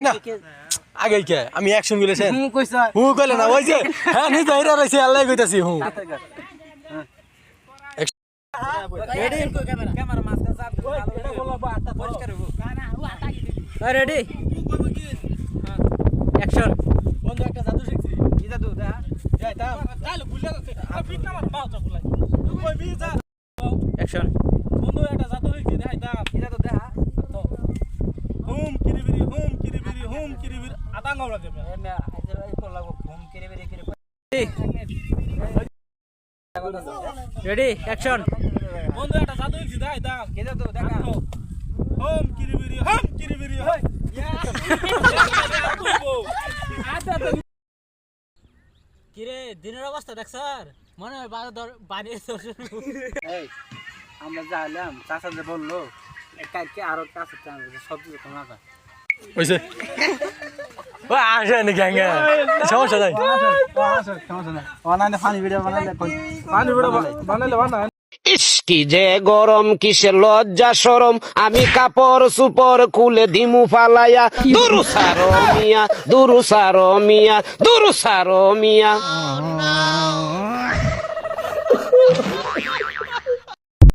না আগে কে? আমি অ্যাকশন গুলেছেন হুম কইছা। হু কইলে না ওই যে হ্যাঁ নি যাইরা রইছে আল্লাহ কইতাছি হু। রেডি ক্যামেরা মাস্ক সাপ পরিষ্কার হব। রেডি অ্যাকশন বন্ধু একটা জাদু শিখছি। কি দাদু দা যাই তা তাইলে বুঝলা আর পিট না মার পাও চকুলাই তুই কই বি যা অ্যাকশন বন্ধু একটা জাদু শিখছি দেখাই কি দাদু দা হুম কিরিবিরি হুম রেডি? অ্যাকশন। বন্ধু একটা জাদু শিখছি দেখাই তা কি দাদু দেখা। হুম কিরিবিরি হুম কিরিবিরি হই কিরে দিনের অবস্থা দেখ স্যার। মনে হয় বারো বানিয়ে এই আমরা যাইলাম চাচা যে বলল কালকে আরও কাছে সবজি তো না যায় হইছে ও আসে নি গ্যাং সমস্যা নাই কি যে গরম কিসে লজ্জা সরম আমি কাপড় সুপর খুলে দিমু ফালাইয়া। দুরু সারো মিয়া দুরু সারো মিয়া দুরু সারো মিয়া।